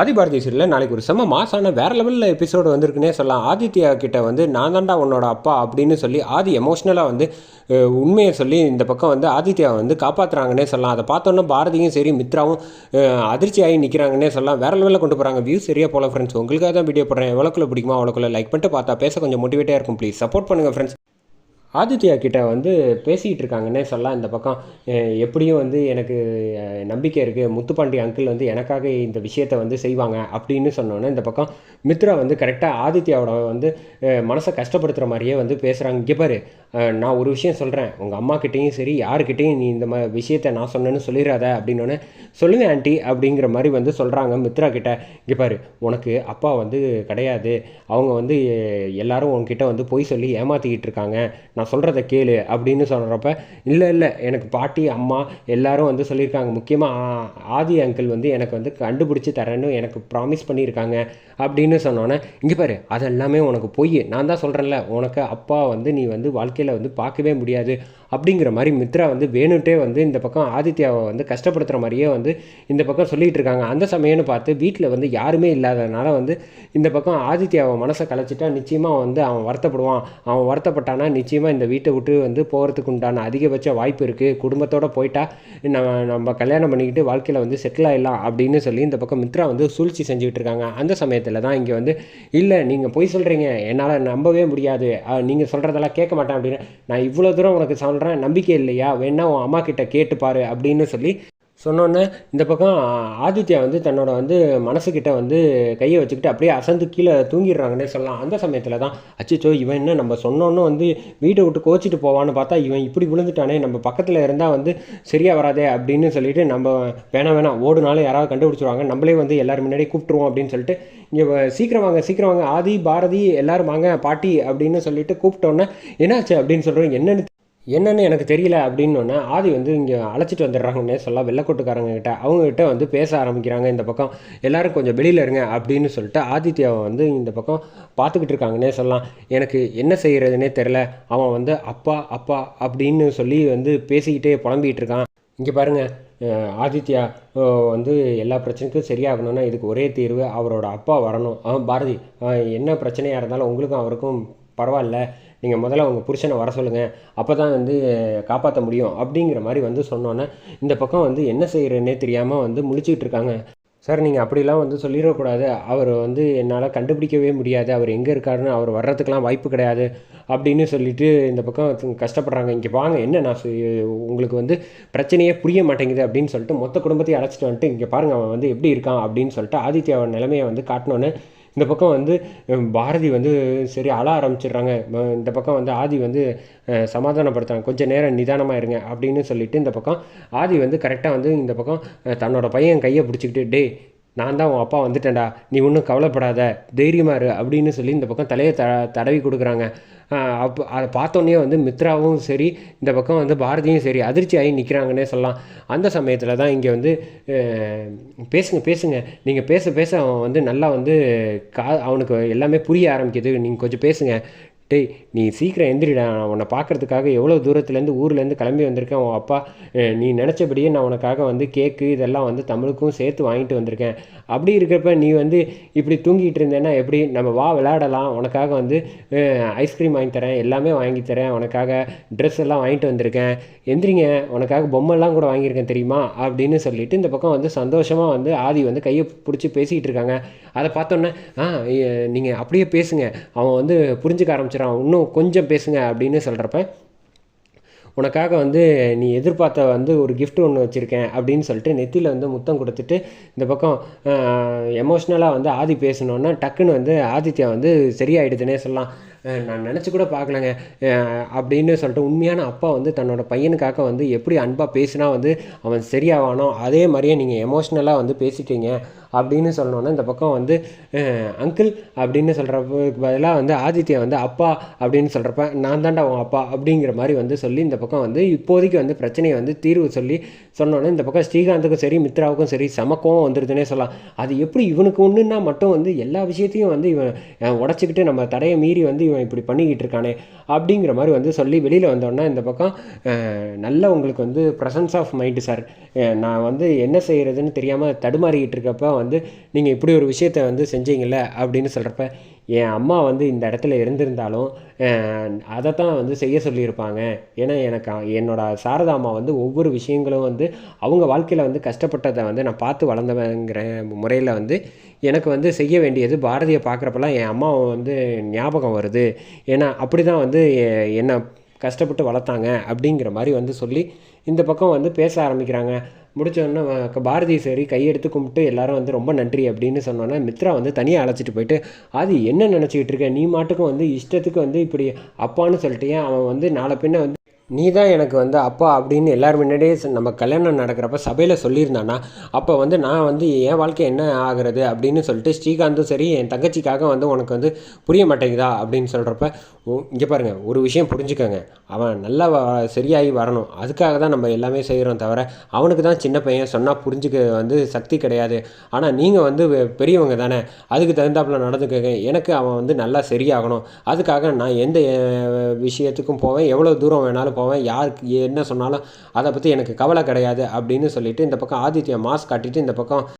ஆதிபாரதி சீரியலில் நாளைக்கு ஒரு செம்ம மாசான வேற லெவலில் எபிசோடு வந்திருக்குன்னே சொல்லலாம். ஆதித்யா கிட்ட வந்து நான் தாண்டா உன்னோட அப்பா அப்படின்னு சொல்லி ஆதி எமோஷ்னலாக வந்து உண்மையை சொல்லி இந்த பக்கம் வந்து ஆதித்யா வந்து காப்பாற்றுறாங்கன்னே சொல்லலாம். அதை பார்த்தோன்னா பாரதியும் சரி மித்ராவும் அதிர்ச்சி ஆகி நிற்கிறாங்கன்னே சொல்லலாம். வேற லெவலில் கொண்டு போகிறாங்க வியூ சரியாக போல ஃப்ரெண்ட்ஸ் உங்களுக்காக தான் வீடியோ போடுறேன். எவ்வளோக்குள்ள பிடிக்குமோ அவ்வளோக்குள்ள லைக் பண்ணிட்டு பார்த்தா பேச கொஞ்சம் மோட்டிவேட்டாக இருக்கும். ப்ளீஸ் சப்போர்ட் பண்ணுங்கள் ஃப்ரெண்ட்ஸ் ஆதித்யா கிட்ட வந்து பேசிக்கிட்டு இருக்காங்கன்னே சொல்லலாம்? இந்த பக்கம் எப்படியும் வந்து எனக்கு நம்பிக்கை இருக்குது முத்துப்பாண்டி அங்கிள் வந்து எனக்காக இந்த விஷயத்தை வந்து செய்வாங்க அப்படின்னு சொன்னோன்னே இந்த பக்கம் மித்ரா வந்து கரெக்டாக ஆதித்யாவோட வந்து மனசை கஷ்டப்படுத்துகிற மாதிரியே வந்து பேசுகிறாங்க இங்கே பாரு நான் ஒரு விஷயம் சொல்கிறேன் உங்கள் அம்மா கிட்டேயும் சரி யாருக்கிட்டேயும் நீ இந்த மாதிரி விஷயத்தை நான் சொன்னேன்னு சொல்லிடாத அப்படின்னோடனே சொல்லுங்கள் ஆண்டி அப்படிங்கிற மாதிரி வந்து சொல்கிறாங்க மித்ரா கிட்ட. இங்கே பாரு உனக்கு அப்பா வந்து கிடையாது. அவங்க வந்து எல்லாரும் உங்ககிட்ட வந்து பொய் சொல்லி ஏமாற்றிக்கிட்டு இருக்காங்க. நான் சொல்கிறத கேளு அப்படின்னு சொல்கிறப்ப இல்லை இல்லை எனக்கு பாட்டி அம்மா எல்லாரும் வந்து சொல்லியிருக்காங்க. முக்கியமாக ஆதி அங்கிள் வந்து எனக்கு வந்து கண்டுபிடிச்சி தரேன்னு எனக்கு ப்ராமிஸ் பண்ணியிருக்காங்க. அப்படின்னு சொன்னோன்னே இங்கே பாரு அதெல்லாமே உனக்கு பொய். நான் தான் சொல்கிறேன்ல உனக்கு அப்பா வந்து நீ வந்து வாழ்க்கையில் வந்து பார்க்கவே முடியாது. அப்படிங்கிற மாதிரி மித்ரா வந்து வேணுன்ட்டே வந்து இந்த பக்கம் ஆதித்யாவை வந்து கஷ்டப்படுத்துகிற மாதிரியே வந்து இந்த பக்கம் சொல்லிகிட்டு இருக்காங்க அந்த சமயம்னு பார்த்து வீட்டில் வந்து யாருமே இல்லாதனால வந்து இந்த பக்கம் ஆதித்யாவை மனசை கலைச்சிட்டா நிச்சயமாக வந்து அவன் வருத்தப்படுவான். அவன் வருத்தப்பட்டானா நிச்சயமாக இந்த வீட்டை விட்டு வந்து போகிறதுக்கு உண்டான அதிகபட்ச வாய்ப்பு இருக்குது குடும்பத்தோடு போயிட்டா நம்ம நம்ம கல்யாணம் பண்ணிக்கிட்டு வாழ்க்கையில் வந்து செட்டில் ஆகிடலாம் அப்படின்னு சொல்லி இந்த பக்கம் மித்ரா வந்து சூழ்ச்சி செஞ்சுக்கிட்டு இருக்காங்க. அந்த சமயத்தில் தான் இங்கே வந்து இல்லை நீங்கள் பொய் சொல்கிறீங்க என்னால் நம்பவே முடியாது. நீங்கள் சொல்கிறதெல்லாம் கேட்க மாட்டேன் அப்படின்னு நான் இவ்வளோ தூரம் உனக்கு சொல்கிறேன் நம்பிக்கை இல்லையா? வேணா உன் அம்மா கிட்ட கேட்டுப்பாரு அப்படின்னு சொல்லி சொன்னோன்னே இந்த பக்கம் ஆதித்யா வந்து தன்னோட வந்து மனசுக்கிட்ட வந்து கையை வச்சுக்கிட்டு அப்படியே அசந்து கீழே தூங்கிடுறாங்கன்னே சொல்லலாம். அந்த சமயத்தில் தான் அச்சோ இவன் என்ன நம்ம சொன்னோன்னு வந்து வீட்டை விட்டு கோச்சிட்டு போவான்னு பார்த்தா இவன் இப்படி விழுந்துட்டானே நம்ம பக்கத்தில் இருந்தால் வந்து சரியாக வராதே அப்படின்னு சொல்லிட்டு நம்ம வேணாம் வேணாம் ஓடுனாலும் யாராவது கண்டுபிடிச்சிருவாங்க. நம்மளே வந்து எல்லோரும் முன்னாடி கூப்பிட்டுருவோம் அப்படின்னு சொல்லிட்டு இங்கே சீக்கிரம் வாங்க சீக்கிரம் வாங்க ஆதி பாரதி எல்லாரும் வாங்க பாட்டி அப்படின்னு சொல்லிட்டு கூப்பிட்டோன்னே என்னாச்சு அப்படின்னு சொல்கிறோம் என்னென்னு என்னென்னு எனக்கு தெரியல அப்படின்னோடனே ஆதி வந்து இங்கே அழைச்சிட்டு வந்துடுறாங்கன்னே சொல்ல வெள்ளக்கோட்டுக்காரங்க கிட்ட. அவங்ககிட்ட வந்து பேச ஆரம்பிக்கிறாங்க இந்த பக்கம் எல்லோரும் கொஞ்சம் வெளியில் இருங்க அப்படின்னு சொல்லிட்டு ஆதித்யாவை வந்து இந்த பக்கம் பார்த்துக்கிட்டு இருக்காங்கன்னே சொல்லலாம். எனக்கு என்ன செய்கிறதுனே தெரில அவன் வந்து அப்பா அப்பா அப்படின்னு சொல்லி வந்து பேசிக்கிட்டே புலம்பிகிட்டு இருக்கான். இங்கே பாருங்கள் ஆதித்யா வந்து எல்லா பிரச்சனைக்கும் சரியாகணும்னா இதுக்கு ஒரே தீர்வு அவரோட அப்பா வரணும். ஆ பாரதி என்ன பிரச்சனையாக இருந்தாலும் உங்களுக்கும் அவருக்கும் பரவாயில்ல நீங்கள் முதல்ல உங்கள் புருஷனை வர சொல்லுங்கள் அப்போ தான் வந்து காப்பாற்ற முடியும் அப்படிங்கிற மாதிரி வந்து சொன்னோன்னே இந்த பக்கம் வந்து என்ன செய்கிறேன்னே தெரியாமல் வந்து முழிச்சிக்கிட்டு இருக்காங்க. சார் நீங்கள் அப்படிலாம் வந்து சொல்லிடக்கூடாது. அவர் வந்து என்னால் கண்டுபிடிக்கவே முடியாது. அவர் எங்கே இருக்காருன்னு அவர் வர்றதுக்கெலாம் வாய்ப்பு கிடையாது அப்படின்னு சொல்லிட்டு இந்த பக்கம் கஷ்டப்படுறாங்க. இங்கே வாங்க என்ன நான் சொ- உங்களுக்கு வந்து பிரச்சனையே புரிய மாட்டேங்குது அப்படின்னு சொல்லிட்டு மொத்த குடும்பத்தையும் அழைச்சிட்டு வந்துட்டு இங்கே பாருங்கள் அவன் வந்து எப்படி இருக்கான் அப்படின்னு சொல்லிட்டு ஆதித்யாவோட நிலைமையை வந்து காட்டினோன்னே இந்த பக்கம் வந்து பாரதி வந்து சரி அழ ஆரம்பிச்சிடுறாங்க. இந்த பக்கம் வந்து ஆதி வந்து அஹ், சமாதானப்படுத்துறாங்க. கொஞ்சம் நேரம் நிதானமாக இருங்க அப்படின்னு சொல்லிட்டு இந்த பக்கம் ஆதி வந்து கரெக்டாக வந்து இந்த பக்கம் தன்னோட பையன் கையை பிடிச்சிக்கிட்டு டே நான் தான் உன் அப்பா வந்துட்டேன்டா. நீ ஒன்றும் கவலைப்படாத. தைரியமாக இரு அப்படின்னு சொல்லி இந்த பக்கம் தலையை த தடவி கொடுக்குறாங்க. அப்போ அதை பார்த்தோன்னே வந்து மித்ராவும் சரி இந்த பக்கம் வந்து பாரதியும் சரி அதிர்ச்சி ஆகி நிற்கிறாங்கன்னே சொல்லலாம். அந்த சமயத்தில் தான் இங்கே வந்து பேசுங்க பேசுங்க. நீங்கள் பேச பேச அவன் வந்து நல்லா வந்து கா அவனுக்கு எல்லாமே புரிய ஆரம்பிக்குது. நீங்கள் கொஞ்சம் பேசுங்க. டேய் நீ சீக்கிரம் எந்திரிடா. நான் உன்னை பார்க்கறதுக்காக எவ்வளோ தூரத்துலேருந்து ஊர்லேருந்து கிளம்பி வந்திருக்கேன். உன் அப்பா நீ நினச்சபடியே நான் உனக்காக வந்து கேக்கு இதெல்லாம் வந்து தமிழுக்கும் சேர்த்து வாங்கிட்டு வந்திருக்கேன். அப்படி இருக்கிறப்ப நீ வந்து இப்படி தூங்கிட்டு இருந்தேன்னா எப்படி? நம்ம வா விளையாடலாம். உனக்காக வந்து ஐஸ்கிரீம் வாங்கி தரேன். எல்லாமே வாங்கி தரேன். உனக்காக ட்ரெஸ் எல்லாம் வாங்கிட்டு வந்திருக்கேன். எந்திரிங்க. உனக்காக பொம்மைலாம் கூட வாங்கியிருக்கேன் தெரியுமா? அப்படின்னு சொல்லிட்டு இந்த பக்கம் வந்து சந்தோஷமாக வந்து ஆதி வந்து கையை பிடிச்சி பேசிக்கிட்டு இருக்காங்க. அதை பார்த்தோன்னே ஆ நீங்கள் அப்படியே பேசுங்க. அவன் வந்து புரிஞ்சுக்க ஆரம்பிச்சிடான் இன்னும் கொஞ்சம் பேசுங்க அப்படின்னு சொல்கிறப்ப உனக்காக வந்து நீ எதிர்பார்த்த வந்து ஒரு கிஃப்ட் ஒன்று வச்சுருக்கேன் அப்படின்னு சொல்லிட்டு நெத்தியில் வந்து முத்தம் கொடுத்துட்டு இந்த பக்கம் எமோஷ்னலாக வந்து ஆதி பேசணுன்னா டக்குன்னு வந்து ஆதித்யா வந்து சரியாயிடுதுன்னே சொல்லலாம். நான் நினச்சி கூட பார்க்கலங்க. அப்படின்னு சொல்லிட்டு உண்மையான அப்பா வந்து தன்னோட பையனுக்காக வந்து எப்படி அன்பாக பேசினா வந்து அவன் சரியாவானோ அதே மாதிரியே நீங்கள் எமோஷ்னலாக வந்து பேசிட்டீங்க அப்படின்னு சொல்லணுன்னா இந்த பக்கம் வந்து அங்கிள் அப்படின்னு சொல்கிறப்ப பதிலாக வந்து ஆதித்யா வந்து அப்பா அப்படின்னு சொல்கிறப்ப நான் தாண்டா உன் அப்பா அப்படிங்கிற மாதிரி வந்து சொல்லி இந்த பக்கம் பக்கம் வந்து இப்போதைக்கு வந்து பிரச்சனையை வந்து தீர்வு சொல்லி சொன்னோன்னே இந்த பக்கம் ஸ்ரீகாந்துக்கும் சரி மித்ராவுக்கும் சரி சமக்கம் வந்துடுதுன்னே சொல்லலாம். அது எப்படி இவனுக்கு ஒன்றுன்னா மட்டும் வந்து எல்லா விஷயத்தையும் வந்து இவன் உடச்சிக்கிட்டு நம்ம தடையை மீறி வந்து இவன் இப்படி பண்ணிக்கிட்டு இருக்கானே அப்படிங்கிற மாதிரி வந்து சொல்லி வெளியில் வந்தோடனே இந்த பக்கம் நல்ல உங்களுக்கு வந்து ப்ரசன்ஸ் ஆஃப் மைண்டு சார் நான் வந்து என்ன செய்கிறதுன்னு தெரியாமல் தடுமாறிக்கிட்டு இருக்கப்ப வந்து நீங்கள் இப்படி ஒரு விஷயத்தை வந்து செஞ்சீங்கல்ல அப்படின்னு சொல்கிறப்ப என் அம்மா வந்து இந்த இடத்துல இருந்திருந்தாலும் அதை தான் வந்து செய்ய சொல்லியிருப்பாங்க. ஏன்னா எனக்கு என்னோட சாரதா அம்மா வந்து ஒவ்வொரு விஷயங்களும் வந்து அவங்க வாழ்க்கையில் வந்து கஷ்டப்பட்டதை வந்து நான் பார்த்து வளர்ந்தவங்கிற முறையில் வந்து எனக்கு வந்து செய்ய வேண்டியது பாரதியை பார்க்குறப்பெல்லாம் என் அம்மாவை வந்து ஞாபகம் வருது. ஏன்னா அப்படி தான் வந்து எ- என்னை கஷ்டப்பட்டு வளர்த்தாங்க அப்படிங்கிற மாதிரி வந்து சொல்லி இந்த பக்கம் வந்து பேச ஆரம்பிக்கிறாங்க. முடிச்ச பாரதி சரி கையெடுத்து கும்பிட்டு எல்லாரும் வந்து ரொம்ப நன்றி அப்படின்னு சொன்னோன்னே மித்ரா வந்து தனியாக அழைச்சிட்டு போயிட்டு அது என்ன நினச்சிக்கிட்டு இருக்க? நீ மாட்டுக்கும் வந்து இஷ்டத்துக்கு வந்து இப்படி அப்பான்னு சொல்லிட்டியே அவன் வந்து நாளை பின்ன வந்து நீ தான் எனக்கு வந்து அப்பா அப்படின்னு எல்லோரும் முன்னாடியே நம்ம கல்யாணம் நடக்கிறப்ப சபையில் சொல்லியிருந்தானா? அப்போ வந்து நான் வந்து என் வாழ்க்கை என்ன ஆகிறது அப்படின்னு சொல்லிட்டு ஸ்ரீகாந்தும் சரி என் தங்கச்சிக்காக வந்து உனக்கு வந்து புரிய மாட்டேங்குதா அப்படின்னு சொல்கிறப்ப இங்கே பாருங்கள் ஒரு விஷயம் புரிஞ்சுக்கோங்க. அவன் நல்லா வ சரியாகி வரணும். அதுக்காக தான் நம்ம எல்லாமே செய்கிறோம் தவிர அவனுக்கு தான் சின்ன பையன் சொன்னால் புரிஞ்சுக்க வந்து சக்தி கிடையாது. ஆனால் நீங்கள் வந்து வெ- பெரியவங்க தானே அதுக்கு தகுந்தாப்புல நடந்துக்கோங்க. எனக்கு அவன் வந்து நல்லா சரியாகணும். அதுக்காக நான் எந்த விஷயத்துக்கும் போவேன் எவ்வளோ தூரம் வேணாலும் போவேன் யாருக்கு என்ன சொன்னாலும் அதை பற்றி எனக்கு கவலை கிடையாது அப்படின்னு சொல்லிட்டு இந்த பக்கம் ஆதித்யா மாஸ்க் காட்டிட்டு இந்த பக்கம்